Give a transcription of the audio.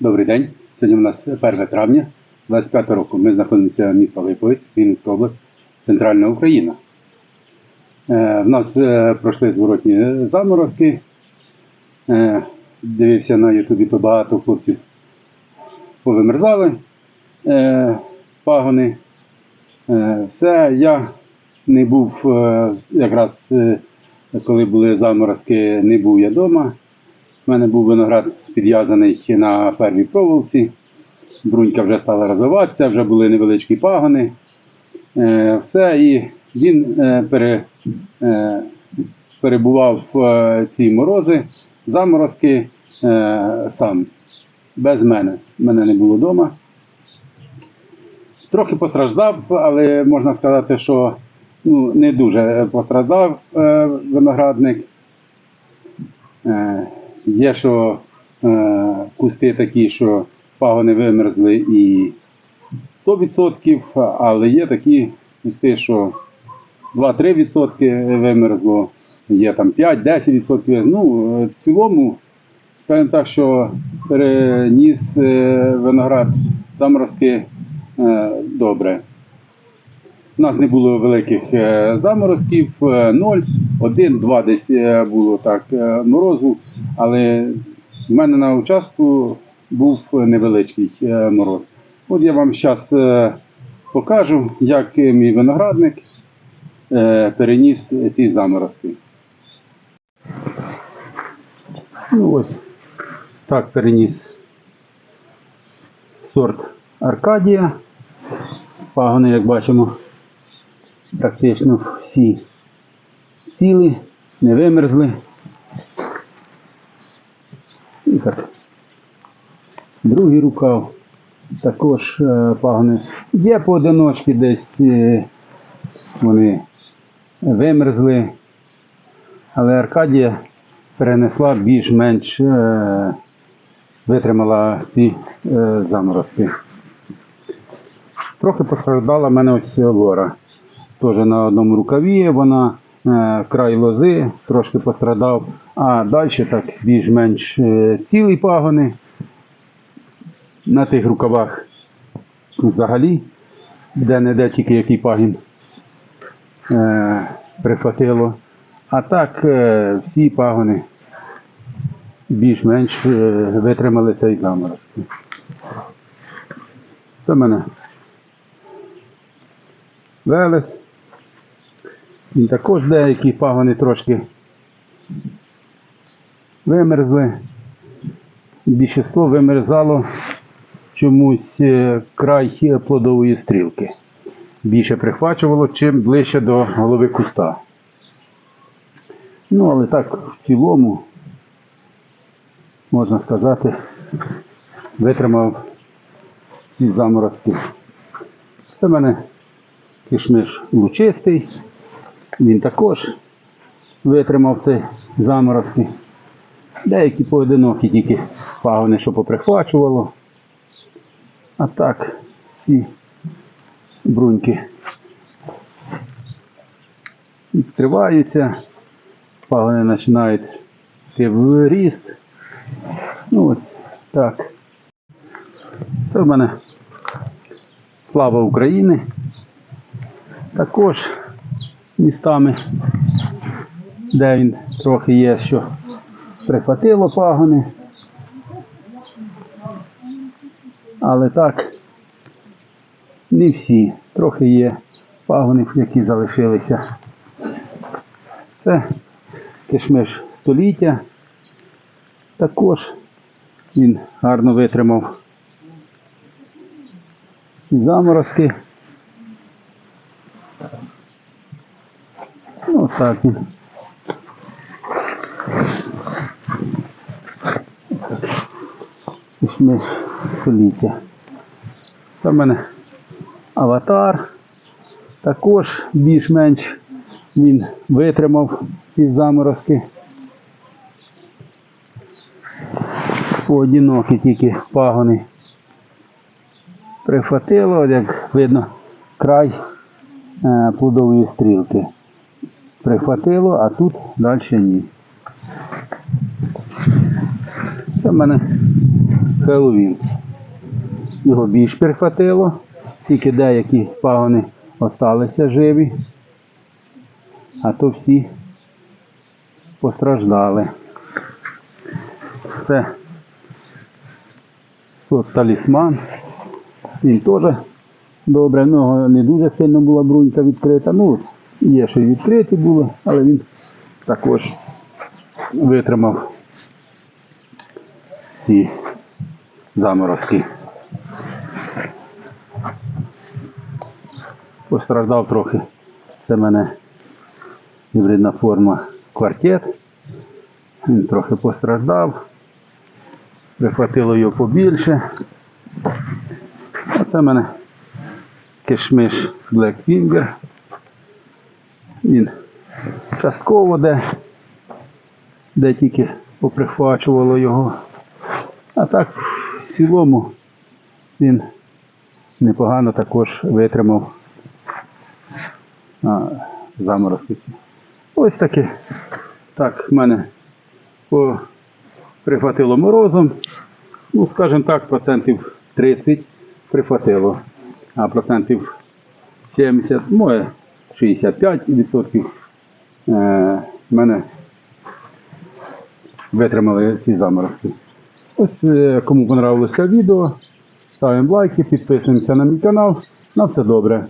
Добрий день. Сьогодні у нас 1 травня 25 року. Ми знаходимося в місті Липовець, Вінницька область, Центральна Україна. Е, в нас е, пройшли зворотні заморозки. Е, дивився на Ютубі, то багато хлопців повимерзали пагони. Все, я не був якраз коли були заморозки, не був я вдома. У мене був виноград підв'язаний на первій проволоці. Брунька вже стала розвиватися, вже були невеличкі пагони. Е, все, і він е, пере, е, перебував в ці морози, заморозки сам, без мене. Мене не було вдома. Трохи постраждав, але можна сказати, що ну, не дуже постраждав виноградник. Є, що е, кусти такі, що пагони вимерзли і 100%, але є такі кусти, що 2-3% вимерзло, є там 5-10%. Ну, е, в цілому, скажімо так, що переніс е, виноград заморозки е, добре. У нас не було великих е, заморозків, е, 0, 1, 2 десь е, було так е, морозу, але в мене на участку був невеличкий е, мороз. От я вам зараз покажу, як мій виноградник переніс ці заморозки. Ну ось так переніс сорт Аркадія. Пагони, як бачимо, практично всі цілі, не вимерзли. І так. Другий рукав також е, пагони. Є поодиночки десь е, вони вимерзли, але Аркадія перенесла більш-менш е, витримала ці заморозки. Трохи постраждала в мене ось лора. Теж на одному рукаві вона край лози трошки пострадав, а далі так більш-менш е, цілі пагони. На тих рукавах взагалі, де-не-де тільки який пагін е, прихватило. А так е, всі пагони більш-менш е, витримали цей заморозок. Це мене Велес. Він також деякі пагони трошки вимерзли. Більшість вимерзало чомусь е, край плодової стрілки. Більше прихвачувало, чим ближче до голови куста. Ну, але так в цілому, можна сказати, витримав ці заморозки. Це в мене кишмиш лучистий. Він також витримав ці заморозки. Деякі поодинокі тільки пагони, що поприхвачувало. А так, ці бруньки відкриваються, пагони починають йти в ріст. Ну ось так. Це в мене слава України. Також містами, де він трохи є, що прихватило пагони. Але так, не всі. Трохи є пагони, які залишилися. Це кишмиш століття. Також він гарно витримав ці заморозки. Він. Кишмиш століття. Це в мене аватар. Також більш-менш він витримав ці заморозки. Поодинокі тільки пагони прихватило, як видно, край е, плодової стрілки. Прихватило, а тут далі ні. Це в мене Хеллоуін. Його більш перехватило, тільки деякі пагони осталися живі, а то всі постраждали. Це сорт талісман. Він теж добре, в не дуже сильно була брунька відкрита. Ну, є, що й відкриті були, але він також витримав ці заморозки. Постраждав трохи. Це в мене гібридна форма квартет. Він трохи постраждав. Прихватило його побільше. А це в мене кишмиш Black Finger. Він частково де, де тільки поприхвачувало його. А так в цілому він непогано також витримав заморозки. Ось таке. Так, в мене прихватило морозом. Ну, скажімо так, процентів 30 прихватило, а процентів 70, може 65 відсотків е, в мене витримали ці заморозки. Ось е, кому понравилося відео, ставимо лайки, підписуємося на мій канал. На все добре.